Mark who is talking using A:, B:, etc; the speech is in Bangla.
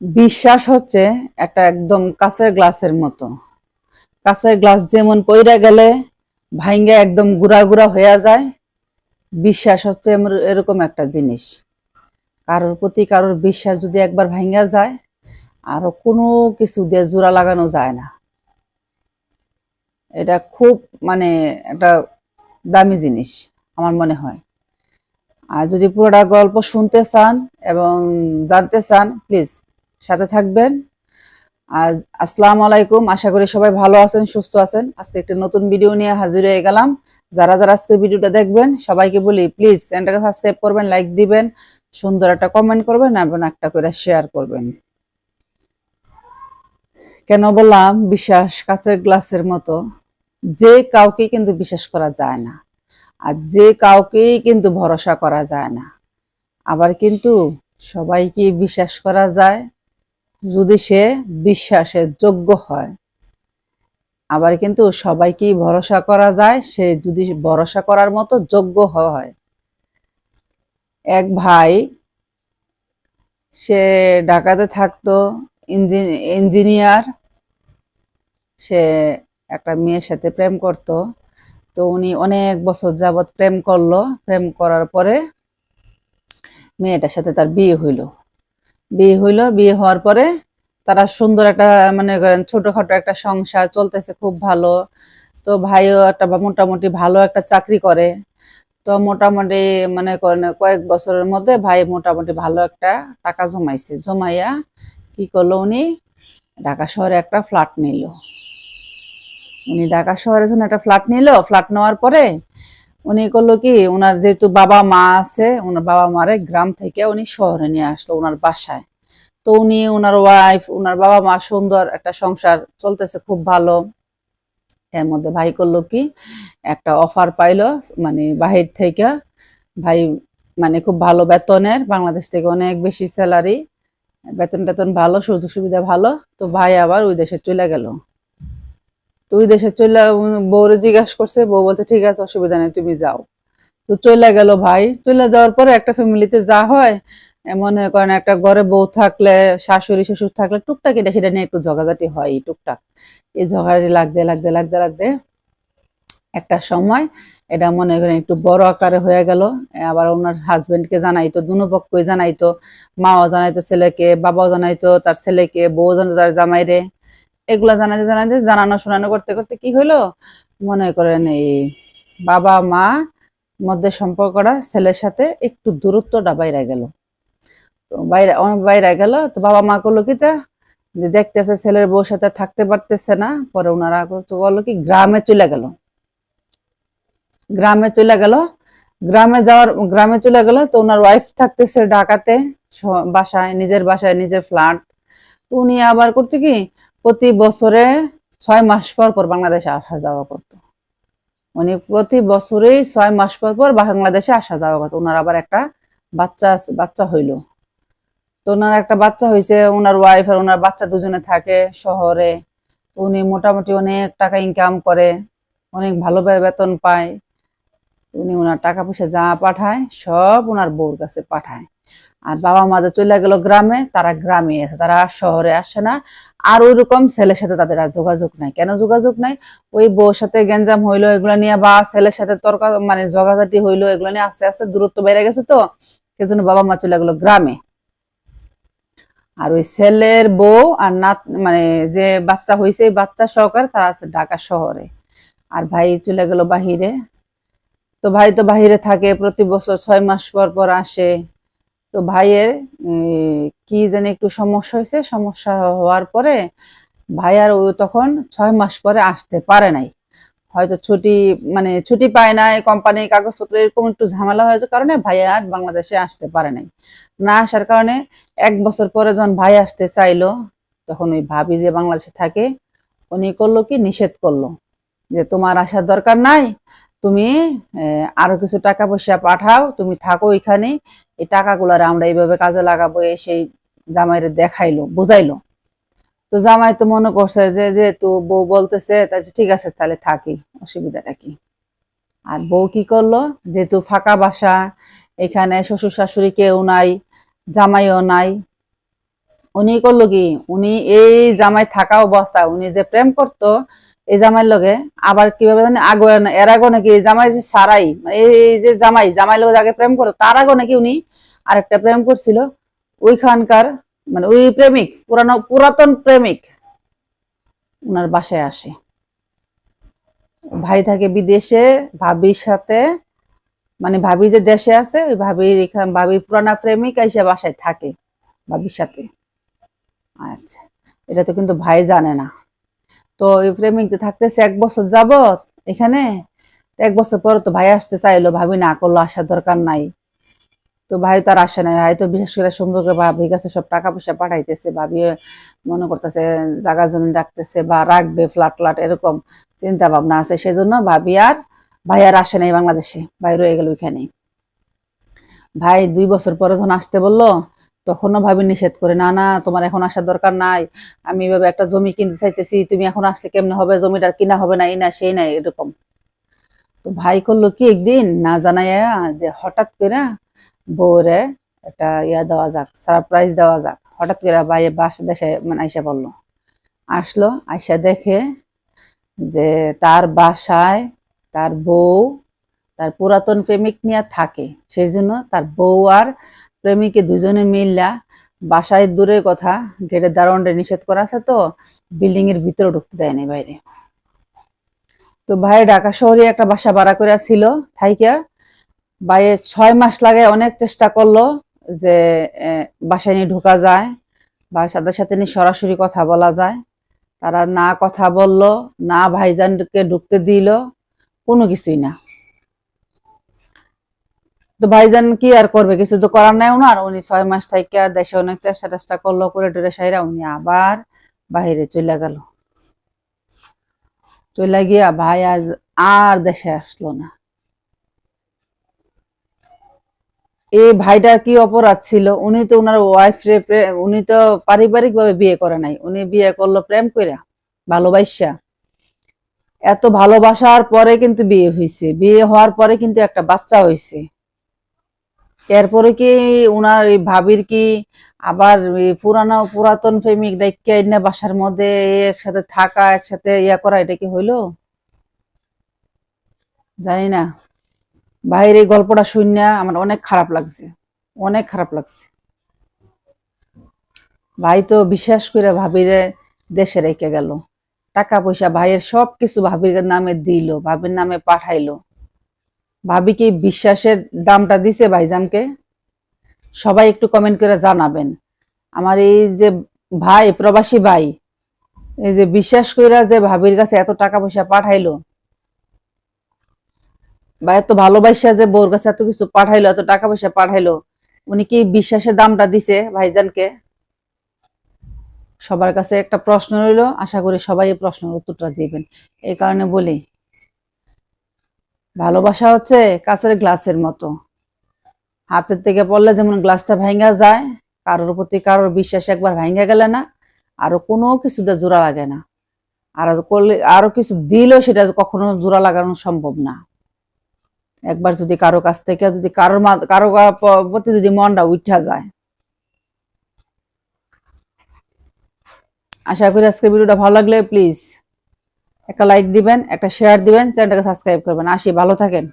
A: বিশ্বাস হচ্ছে একটা একদম কাঁচের গ্লাসের মতো। কাঁচের গ্লাস যেমন পইরা গেলে ভাঙ্গা একদম গুড়া গুড়া হয়ে যায়। বিশ্বাস হচ্ছে এরকম একটা জিনিস। কারোর প্রতি কারোর বিশ্বাস যদি একবার ভাঙ্গা যায়, আরও কোনো কিছু দিয়ে জোড়া লাগানো যায় না। এটা খুব মানে একটা দামি জিনিস, আমার মনে হয়। আর যদি পুরোটা গল্প শুনতে চান এবং জানতে চান, প্লিজ সাথে থাকবেন। আর আসসালামু আলাইকুম। আশা করি সবাই ভালো আছেন, সুস্থ আছেন। আজকে একটা নতুন ভিডিও নিয়ে হাজির হয়ে গেলাম। যারা যারা আজকের ভিডিওটা দেখবেন, সবাইকে বলি প্লিজ চ্যানেলটাকে সাবস্ক্রাইব করবেন লাইক দিবেন, সুন্দর একটা কমেন্ট করবেন, এবং একটা করে শেয়ার করবেন। কেন বললাম? বিশ্বাস কাচের গ্লাসের মতো। যে কাউকে কিন্তু বিশ্বাস করা যায় না। আর যে কাউকেই কিন্তু ভরসা করা যায় না। আবার কিন্তু সবাইকে বিশ্বাস করা যায়। যদি সে বিশ্বাসের যোগ্য হয়। আবার কিন্তু সবাইকেই ভরসা করা যায়, সে যদি ভরসা করার মতো যোগ্য হয়। এক ভাই, সে ঢাকাতে থাকতো ইঞ্জিনিয়ার। সে একটা মেয়ের সাথে প্রেম করত। তো উনি অনেক বছর যাবৎ প্রেম করল। প্রেম করার পরে মেয়েটার সাথে তার বিয়ে হইল। বিয়ে হইল, বিয়ে হওয়ার পরে তারা সুন্দর একটা মানে করেন ছোটখাটো একটা সংসার চলতেছে খুব ভালো। তো ভাইও একটা মোটামুটি ভালো একটা চাকরি করে। তো মোটামুটি মানে করেন কয়েক বছরের মধ্যে ভাই মোটামুটি ভালো একটা টাকা জমাইছে। জমাইয়া কি করল উনি? ঢাকা শহরে একটা ফ্ল্যাট নিল। উনি ঢাকা শহরের জন্য একটা ফ্ল্যাট নিল ফ্ল্যাট নেওয়ার পরে উনি করল কি ওনার যেহেতু বাবা মা আছে ওনার বাবা মারে গ্রাম থেকে উনি শহরে নিয়ে আসলো ওনার বাসায়। তো উনি ওনার ওয়াইফ ওনার বাবা মা সুন্দর একটা সংসার চলতেছে খুব ভালো। এর মধ্যে ভাই করল কি, একটা অফার পাইলো মানে বাহির থেকে। ভাই মানে খুব ভালো বেতনের, বাংলাদেশ থেকে অনেক বেশি স্যালারি বেতন টেতন ভালো সুযোগ সুবিধা ভালো। তো ভাই আবার ওই দেশে চলে গেল। তো ওই দেশে চলে বউরে জিজ্ঞাসা করছে, বউ বলছে, ঠিক আছে, অসুবিধা নেই, তুমি যাও। তো চলে গেল ভাই। চলে যাওয়ার পরে একটা ফ্যামিলিতে যা হয় মনে করেন একটা ঘরে বউ থাকলে, শাশুড়ি, শ্বশুর থাকলে টুকটাক এটা সেটা নিয়ে একটু ঝগাঝাটি হয়, টুকটাক। এই ঝগাঝাটি লাগতে লাগতে লাগতে লাগতে একটা সময় এটা মনে করেন একটু বড় আকারে হয়ে গেল। আবার ওনার হাজবেন্ডকে জানাইতো দুনো পক্ষই জানাইতো, মাও জানাইতো ছেলেকে, বাবাও জানাইতো, তার ছেলেকে বউ জানাইতো, তার জামাইরে। এগুলা জানাতে জানাতে, জানানো শোনানো করতে করতে কি হলো মনে করেন এই বাবা, মা মধ্যে সম্পর্কটা ছেলের সাথে একটু দূরত্বটা বাইরে গেল। তো বাইরে, অনেক বাইরে গেল। তো বাবা মা করল কি তা? দেখতেছে ছেলের বউর সাথে থাকতে পারতেছে না। পরে ওনারা করল কি? গ্রামে চলে গেল। গ্রামে চলে গেল। গ্রামে যাওয়ার, গ্রামে চলে গেল। তো ওনার ওয়াইফ থাকতেছে ঢাকাতে বাসায়, নিজের বাসায়, নিজের ফ্ল্যাট উনি আবার করতে কি? প্রতি বছরে ছয় মাস পর পর বাংলাদেশে আসা যাওয়া করতো। উনি প্রতি বছরেই ছয় মাস পর পর বাংলাদেশে আসা যাওয়া করতো। ওনার আবার একটা বাচ্চা বাচ্চা হইল। তো ওনার একটা বাচ্চা হয়েছে ওনার ওয়াইফ আর ওনার বাচ্চা দুজনে থাকে শহরে। উনি মোটামুটি অনেক টাকা ইনকাম করে, অনেক ভালো বে- বেতন পায়। উনি ওনার টাকা পয়সা যা পাঠায়, সব ওনার বউর কাছে পাঠায়। আর বাবা মা যে চলে গেল গ্রামে, তারা গ্রামে আছে, তারা শহরে আসে না। আর ওইরকম ছেলের সাথে তাদের আর যোগাযোগ নাই। কেন যোগাযোগ নাই? ওই বউর সাথে গ্যাঞ্জাম হইল, এগুলো নিয়ে বা ছেলের সাথে তর্ক মানে জগাজাটি হইল, এগুলো নিয়ে আস্তে আস্তে দূরত্ব বেড়ে গেছে তো, সেজন্য বাবা মা চলে গেলো গ্রামে। আর ওই ছেলের বউ আর নাত মানে যে বাচ্চা হয়েছে বাচ্চা সহকারে তারা আছে ঢাকা শহরে। আর ভাই চলে গেল বাহিরে। তো ভাই তো বাহিরে থাকে, প্রতি বছর ছয় মাস পর পর আসে। তো ভাইয়ের কি যেন একটু সমস্যা হয়েছে, সমস্যা হওয়ার পরে ভাই আর ও তখন ছয় মাস পরে আসতে পারে নাই। হয়তো ছুটি মানে ছুটি পায় নাই কোম্পানি কাগজপত্র এরকম একটু ঝামেলা হয়েছে কারণে ভাই আর বাংলাদেশে আসতে পারে নাই। না আসার কারণে এক বছর পরে যখন ভাই আসতে চাইলো, তখন ওই ভাবি যে বাংলাদেশে থাকে, উনি করল কি, নিষেধ করল। যে তোমার আসার দরকার নাই, তুমি আরও কিছু টাকা পয়সা পাঠাও, তুমি থাকো এখানে এই টাকাগুলার আমরা এইভাবে কাজে লাগাবো সেই জামাইরে দেখাইলো, বুঝাইলো। তো জামাই তো মনে করছে যে যেহেতু বউ বলতেছে তাই ঠিক আছে, তাহলে থাকি, অসুবিধাটা কি? আর বউ কি করল? যেহেতু ফাঁকা বাসা, এখানে শ্বশুর শাশুড়ি কেউ নাই, জামাইও নাই উনি করল কি, উনি এই জামাই থাকা অবস্থা উনি যে প্রেম করতো, এই জামাইয়ের লগে আবার কীভাবে জানি আগে এর আগে নাকি এই জামাই সারাই মানে এই যে জামাই জামাই লগে আগে প্রেম করতো, তার আগে নাকি উনি আরেকটা প্রেম করছিল, ওইখানকার মানে ওই প্রেমিক, পুরানো, পুরাতন প্রেমিক, উনার বাসায় আসে। ভাই থাকে বিদেশে, ভাবির সাথে মানে ভাবি যে দেশে আছে, ওই ভাবির ভাবির পুরানা প্রেমিক এসে বাসায় থাকে, ভাবির সাথে। আচ্ছা এটা তো কিন্তু ভাই জানে না। তো ওই প্রেমিক থাকতেছে এক বছর যাবত এখানে এক বছর পর তো ভাই আসতে চাইলো, ভাবি না করল, আসার দরকার নাই। তো ভাই তো আর আসে নাই, ভাই তো বিশেষ করে সুন্দর করে ভাবির কাছে সব টাকা পয়সা পাঠাইতেছে, ভাবি মনে করতেছে জায়গা জমি রাখতেছে বা রাখবে ফ্ল্যাট ফ্ল্যাট এরকম চিন্তা ভাবনা আছে, সেজন্য ভাবি আর, ভাই আর আসে নাই বাংলাদেশে, ভাই রয়ে গেল ওইখানে ভাই দুই বছর পরে যখন আসতে বলল তখনও ভাবি নিষেধ করে, না না, তোমার এখন আসার দরকার নাই, আমি এভাবে একটা জমি কিনতে চাইতেছি, তুমি এখন আসলে কেমনে হবে জমিটা কিনা হবে না, এই না, সেই নাই এরকম। তো ভাই করল কি একদিন, না জানাইয়া যে হঠাৎ করে বউরে একটা ইয়া দেওয়া যাক সারপ্রাইজ দেওয়া যাক, হঠাৎ করে ভাই বাসা দেশে মানে আইসা বলল। আসলো, আইসা দেখে যে তার বাসায় তার বউ, তার পুরাতন প্রেমিক নিয়ে থাকে, সেই জন্য তার বউ আর প্রেমিকে দুজনে মিললা, বাসায় দূরের কথা, গেটের দারোয়ানটা নিষেধ করা আছে তো বিল্ডিং এর ভিতরে ঢুকতে দেয়নি বাইরে। তো ভাই ঢাকা শহরে একটা বাসা ভাড়া করে ছিল, থাইকা। ভাইয়ে ছয় মাস লাগে অনেক চেষ্টা করল যে বাসায় নিয়ে ঢোকা যায়, বা সাথে সাথে নিয়ে সরাসরি কথা বলা যায়। তারা না কথা বলল, না ভাইজানকে ঢুকতে দিল, কোনো কিছুই না। তো ভাইজান কি আর করবে? কিছু তো করার নাই ওনার। উনি ছয় মাস থাইকা দেশে অনেক চেষ্টা টেষ্টা করল, করে টরে সাইরা উনি আবার বাইরে চলে গেল। চলে গিয়া ভাই আজ আর দেশে আসলো না। এই ভাইটার কি অপরাধ ছিল? উনি তো ওনার ওয়াইফ রে উনি তো পারিবারিক ভাবে বিয়ে করে নাই। উনি বিয়ে করল প্রেম কইরা ভালোবাসা এত ভালোবাসার পরে কিন্তু বিয়ে হয়েছে বিয়ে হওয়ার পরে কিন্তু একটা বাচ্চা হয়েছে এরপরে কি উনার ভাবির কি আবার পুরানো পুরাতন প্রেমিক ডাইকা বাসার মধ্যে একসাথে থাকা, একসাথে ইয়া করা, এটা কি হইল? জানি না। ভাইয়ের এই গল্পটা শুনে আমার অনেক খারাপ লাগছে, অনেক খারাপ লাগছে। ভাই তো বিশ্বাস করে ভাবিরে দেশে রেখে গেল। টাকা পয়সা ভাইয়ের সব কিছু ভাবির নামে দিল, ভাবির নামে পাঠাইলো। ভাবি কি বিশ্বাসের দামটা দিছে ভাইজানকে। সবাই একটু কমেন্ট করে জানাবেন। আমার এই যে ভাই, প্রবাসী ভাই, এই যে বিশ্বাস কইরা যে ভাবির কাছে এত টাকা পয়সা পাঠাইলো বা এত ভালোবাসা যে বউর কাছে এত কিছু পাঠাইলো, এত টাকা পয়সা পাঠাইলো, উনি কি বিশ্বাসের দামটা দিছে ভাইজানকে? সবার কাছে একটা প্রশ্ন রইল, আশা করি সবাই এই প্রশ্নের উত্তরটা দিবেন। এই কারণে বলি ভালোবাসা হচ্ছে কাছের গ্লাসের মতো। হাতের থেকে পড়লে যেমন গ্লাসটা ভাঙ্গা যায়, কারোর প্রতি কারোর বিশ্বাস একবার ভাঙ্গা গেলে না, আরও কোনো কিছুতে জোড়া লাগে না। আর করলে, আরও কিছু দিলেও সেটা কখনো জোড়া লাগানো সম্ভব না। একবার যদি কারও কাছ থেকে, যদি কারোর কারও প্রতি যদি মনটা উঠা যায়। আশা করি আজকের ভিডিওটা ভালো লাগলে, প্লিজ একটা লাইক দিবেন একটা শেয়ার দিবেন চ্যানেলটাকে সাবস্ক্রাইব করবেন। আসি ভালো থাকেন।